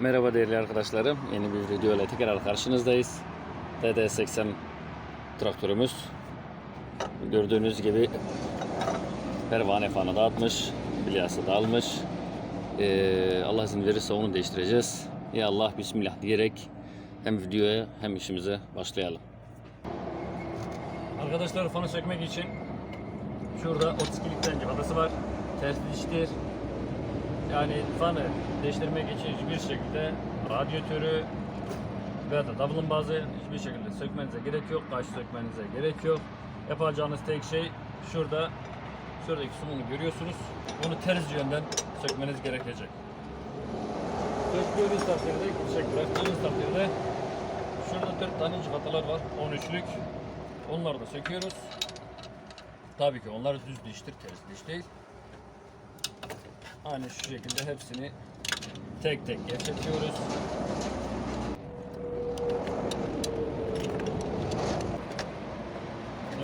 Merhaba değerli arkadaşlarım. Yeni bir video ile tekrar karşınızdayız. DD80 traktörümüz. Gördüğünüz gibi pervane fanı dağıtmış. Bilyası dağılmış. Ee, Allah izin verirse onu değiştireceğiz. Ya Allah Bismillah diyerek hem videoya hem işimize başlayalım. Arkadaşlar fanı sökmek için şurada 32'lik cıvatası var. Ters diştir. Yani fanı değiştirmek için hiçbir şekilde radyatörü veya da davulun bazı hiçbir şekilde sökmenize gerek yok. Kaş sökmenize gerek yok. Yapacağınız tek şey şurada şuradaki sumunu görüyorsunuz. Bunu ters yönden sökmeniz gerekecek. Söktüğünüz takdirde gidecek bıraktığınız takdirde şurada 4 tane cıvatalar var. 13'lük. Onları da söküyoruz. Tabii ki onlar düz diştir, ters diş değil. Aynı şu şekilde hepsini tek tek geçiriyoruz.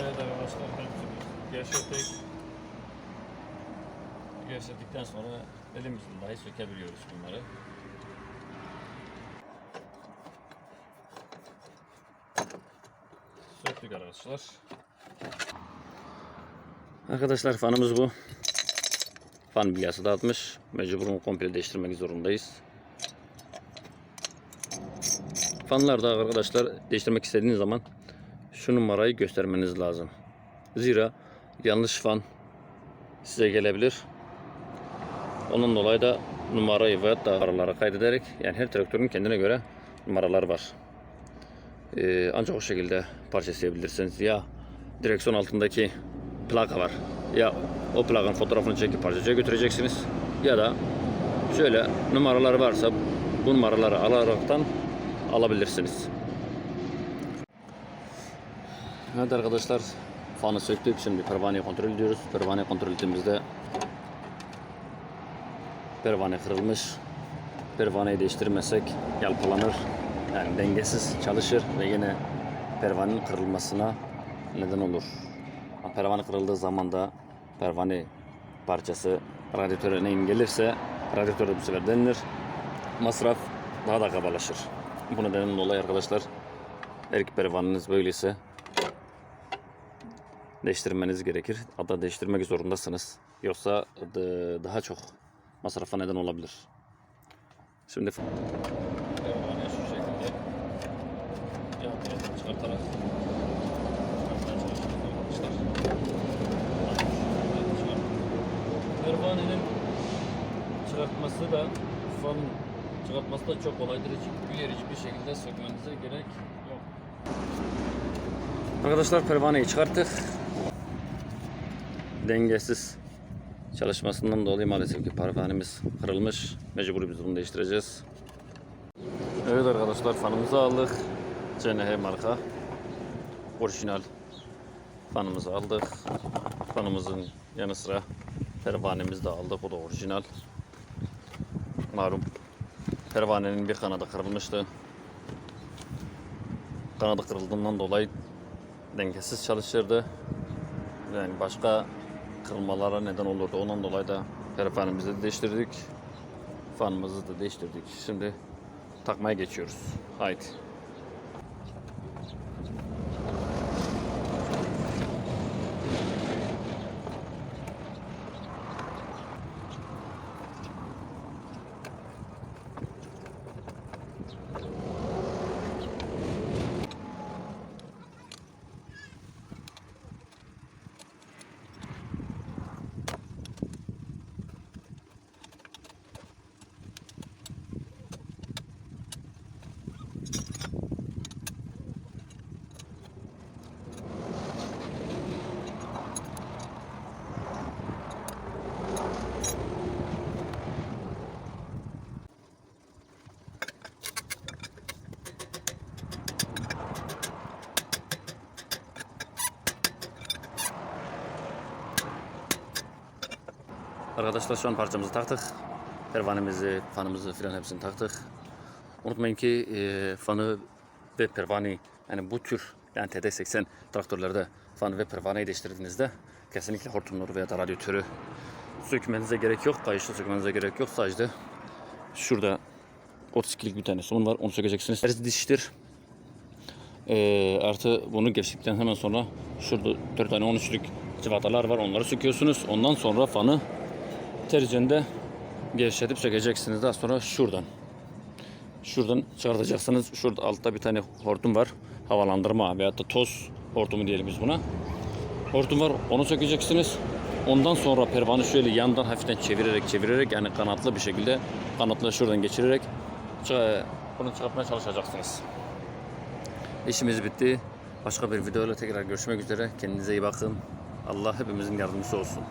Evet arkadaşlar hepsini geçirdik. Geçirdikten sonra elimizle dahi sökebiliyoruz bunları. Söktük arkadaşlar. Arkadaşlar fanımız bu. Fan bilyası dağıtmış. Mecburen komple değiştirmek zorundayız. Fanlar da arkadaşlar değiştirmek istediğiniz zaman şu numarayı göstermeniz lazım. Zira yanlış fan size gelebilir. Onun dolayı da numarayı ve da aralara kaydederek yani her traktörün kendine göre numaralar var. Ee, ancak o şekilde parçalayabilirsiniz. Ya direksiyon altındaki plaka var. Ya o plakanın fotoğrafını çekip parçacıya götüreceksiniz. Ya da şöyle numaralar varsa bu numaraları alaraktan alabilirsiniz. Evet arkadaşlar fanı söktük. Şimdi pervaneyi kontrol ediyoruz. Pervaneyi kontrol ettiğimizde pervane kırılmış. Pervaneyi değiştirmezsek yalpalanır. Yani dengesiz çalışır ve yine pervanenin kırılmasına neden olur. Pervane kırıldığı zaman da pervane parçası radyatöre neyin gelirse radyatör bu sefer denilir. Masraf daha da kabalaşır. Bu nedenden dolayı arkadaşlar ki pervaneniz böyleyse değiştirmeniz gerekir. Hatta değiştirmek zorundasınız. Yoksa da- daha çok masrafa neden olabilir. Şimdi pervane şu şekilde çıkartarak Pervanenin çıkartması da fan çıkartması da çok kolaydır. Hiçbir yer hiçbir şekilde sökmenize gerek yok. Arkadaşlar pervaneyi çıkarttık. Dengesiz çalışmasından dolayı maalesef ki pervanemiz kırılmış. Mecbur biz bunu değiştireceğiz. Evet arkadaşlar fanımızı aldık. CNH marka. Orijinal fanımızı aldık. Fanımızın yanı sıra pervanemizi de aldık. O da orijinal. Malum pervanenin bir kanadı kırılmıştı. Kanadı kırıldığından dolayı dengesiz çalışırdı. Yani başka kırılmalara neden olurdu. Ondan dolayı da pervanemizi de değiştirdik. Fanımızı da değiştirdik. Şimdi takmaya geçiyoruz. Haydi. Arkadaşlar şu an parçamızı taktık. Pervanemizi, fanımızı filan hepsini taktık. Unutmayın ki e, fanı ve pervaneyi yani bu tür yani TD80 traktörlerde fan ve pervaneyi değiştirdiğinizde kesinlikle hortumları veya da radyatörü sökmenize gerek yok. Kayışlı sökmenize gerek yok. Sadece şurada 32'lik bir tane somun var. Onu sökeceksiniz. Ters diştir. Ee, artı bunu geçtikten hemen sonra şurada 4 tane 13'lük civatalar var. Onları söküyorsunuz. Ondan sonra fanı tercihinde gevşetip sökeceksiniz. Daha sonra şuradan. Şuradan çıkartacaksınız. Şurada altta bir tane hortum var. Havalandırma veyahut da toz hortumu diyelim biz buna. Hortum var. Onu sökeceksiniz. Ondan sonra pervanı şöyle yandan hafiften çevirerek çevirerek yani kanatlı bir şekilde kanatla şuradan geçirerek bunu çıkartmaya çalışacaksınız. İşimiz bitti. Başka bir videoyla tekrar görüşmek üzere. Kendinize iyi bakın. Allah hepimizin yardımcısı olsun.